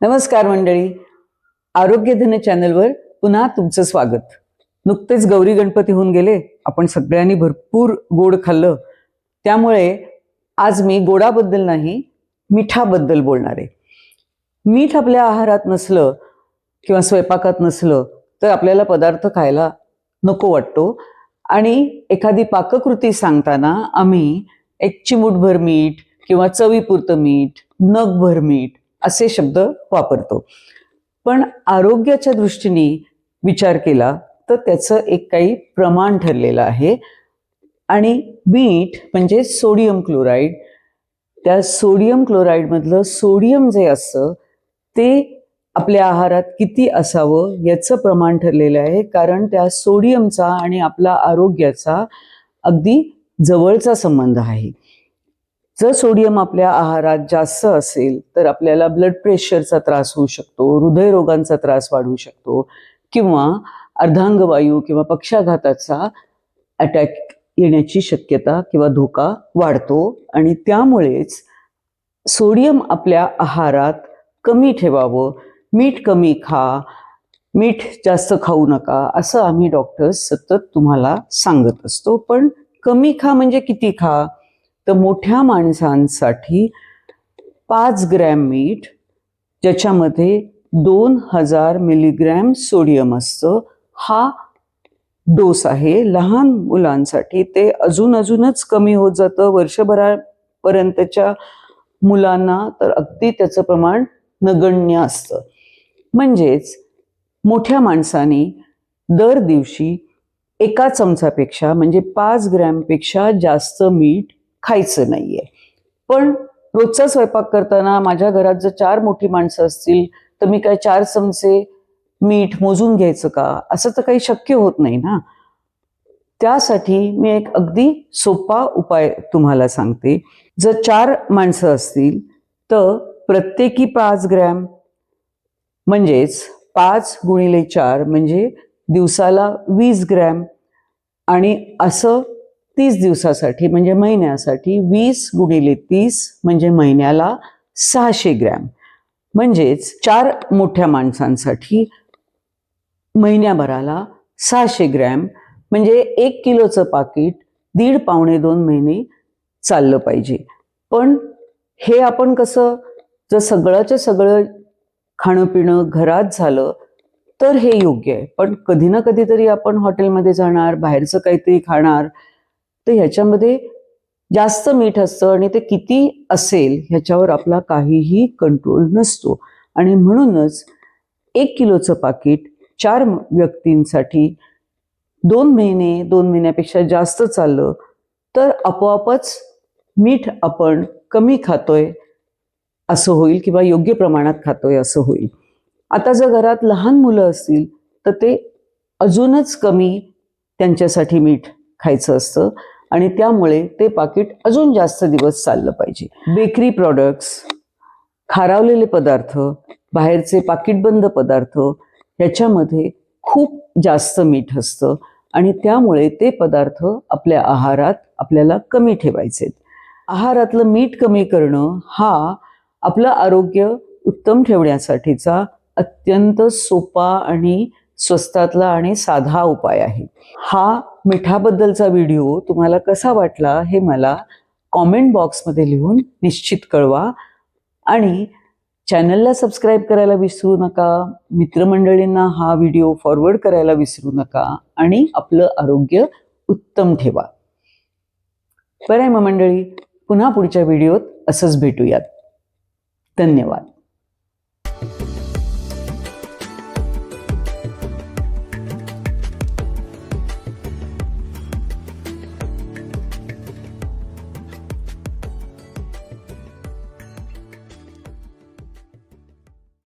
नमस्कार मंडळी. आरोग्यधन चॅनलवर पुन्हा तुमचं स्वागत. नुकतेच गौरी गणपती होऊन गेले. आपण सगळ्यांनी भरपूर गोड खाल्लं. त्यामुळे आज मी गोडाबद्दल नाही मिठाबद्दल बोलणार आहे. मीठ आपल्या आहारात नसलं किंवा स्वयंपाकात नसलं तर आपल्याला पदार्थ खायला नको वाटतो. आणि एखादी पाककृती सांगताना आम्ही एक चिमूटभर मीठ किंवा चवीपुरतं मीठ नगभर मीठ असे शब्द वापरतो. पण आरोग्याच्या दृष्टीने विचार केला तर त्याचं एक काही प्रमाण ठरलेलं आहे. आणि मीठ म्हणजे सोडियम क्लोराईड. त्या सोडियम क्लोराईडमधलं सोडियम जे असतं ते आपल्या आहारात किती असावं याचं प्रमाण ठरलेलं आहे. कारण त्या सोडियमचा आणि आपला आरोग्याचा अगदी जवळचा संबंध आहे. जर सोडियम आपल्या आहारात जास्त असेल तर आपल्याला ब्लड प्रेशरचा त्रास होऊ शकतो हृदयरोगांचा त्रास वाढू शकतो किंवा अर्धांगवायू किंवा पक्षाघाताचा अटॅक येण्याची शक्यता किंवा धोका वाढतो. आणि त्यामुळेच सोडियम आपल्या आहारात कमी ठेवावं मीठ कमी खा मीठ जास्त खाऊ नका असं आम्ही डॉक्टर्स सतत तुम्हाला सांगत असतो. पण कमी खा म्हणजे किती खा? तर मोठ्या माणसांसाठी पाच ग्रॅम मीठ ज्याच्यामध्ये दोन हजार मिलीग्रॅम सोडियम असतं हा डोस आहे. लहान मुलांसाठी ते अजून अजूनच कमी होत जातं. वर्षभरापर्यंतच्या मुलांना तर अगदी त्याचं प्रमाण नगण्य असतं. म्हणजेच मोठ्या माणसाने दर दिवशी एका चमचापेक्षा म्हणजे पाच ग्रॅमपेक्षा जास्त मीठ खायचं नाहीये. पण रोजचा स्वयंपाक करताना माझ्या घरात जर चार मोठी माणसं असतील तर मी काय चार चमचे मीठ मोजून घ्यायचं का? असं तर काही शक्य होत नाही ना. त्यासाठी मी एक अगदी सोपा उपाय तुम्हाला सांगते. जर चार माणसं असतील तर प्रत्येकी पाच ग्रॅम म्हणजेच पाच गुणिले चार म्हणजे दिवसाला वीस ग्रॅम आणि असं तीस दिवसासाठी म्हणजे महिन्यासाठी वीस गुणिले तीस म्हणजे महिन्याला सहाशे ग्रॅम. म्हणजेच चार मोठ्या माणसांसाठी महिन्याभराला सहाशे ग्रॅम म्हणजे एक किलोचं पाकिट दीड पावणे दोन महिने चाललं पाहिजे. पण हे आपण कसं जर सगळंच्या सगळं खाणं पिणं घरात झालं तर हे योग्य आहे. पण कधी ना कधीतरी आपण हॉटेलमध्ये जाणार बाहेरचं काहीतरी खाणार तर ह्याच्यामध्ये जास्त मीठ असतं आणि ते किती असेल ह्याच्यावर आपला काहीही कंट्रोल नसतो. आणि म्हणूनच एक किलोचं पाकिट चार व्यक्तींसाठी दोन महिने दोन महिन्यापेक्षा जास्त चाललं तर आपोआपच मीठ आपण कमी खातोय असं होईल किंवा योग्य प्रमाणात खातोय असं होईल. आता जर घरात लहान मुलं असतील तर ते अजूनच कमी त्यांच्यासाठी मीठ खायचं असतं. आणि त्यामुळे ते पाकिट अजून जास्त दिवस चाललं पाहिजे. बेकरी प्रॉडक्ट्स खारावलेले पदार्थ बाहेरचे पाकिटबंद पदार्थ ह्याच्यामध्ये खूप जास्त मीठ असतं आणि त्यामुळे ते पदार्थ आपल्या आहारात आपल्याला कमी ठेवायचे आहारातलं मीठ कमी करणं हा आपलं आरोग्य उत्तम ठेवण्यासाठीचा अत्यंत सोपा आणि स्वस्तातला आणि साधा उपाय आहे. हा मिठाबद्दलचा व्हिडिओ तुम्हाला कसा वाटला हे मला कॉमेंट बॉक्समध्ये लिहून निश्चित कळवा. आणि चॅनलला सबस्क्राईब करायला विसरू नका मित्रमंडळींना हा व्हिडिओ फॉरवर्ड करायला विसरू नका आणि आपलं आरोग्य उत्तम ठेवा. बरं आहे मग मंडळी पुन्हा पुढच्या व्हिडिओत असंच भेटूयात. धन्यवाद.